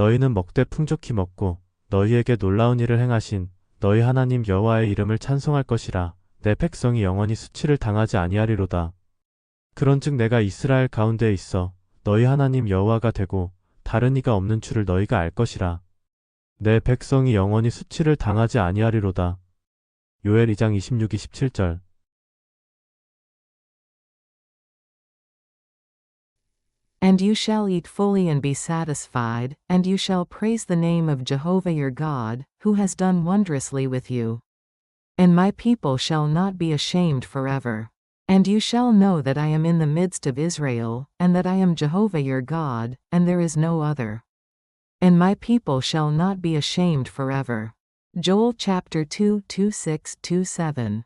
너희는 먹되 풍족히 먹고 너희에게 놀라운 일을 행하신 너희 하나님 여호와의 이름을 찬송할 것이라 내 백성이 영원히 수치를 당하지 아니하리로다. 그런즉 내가 이스라엘 가운데에 있어 너희 하나님 여호와가 되고 다른 이가 없는 줄을 너희가 알 것이라. 내 백성이 영원히 수치를 당하지 아니하리로다. 요엘 2장 26, 27절 And you shall eat fully and be satisfied, and you shall praise the name of Jehovah your God, who has done wondrously with you. And my people shall not be ashamed forever. And you shall know that I am in the midst of Israel, and that I am Jehovah your God, and there is no other. And my people shall not be ashamed forever. Joel chapter 2 2 6 2 7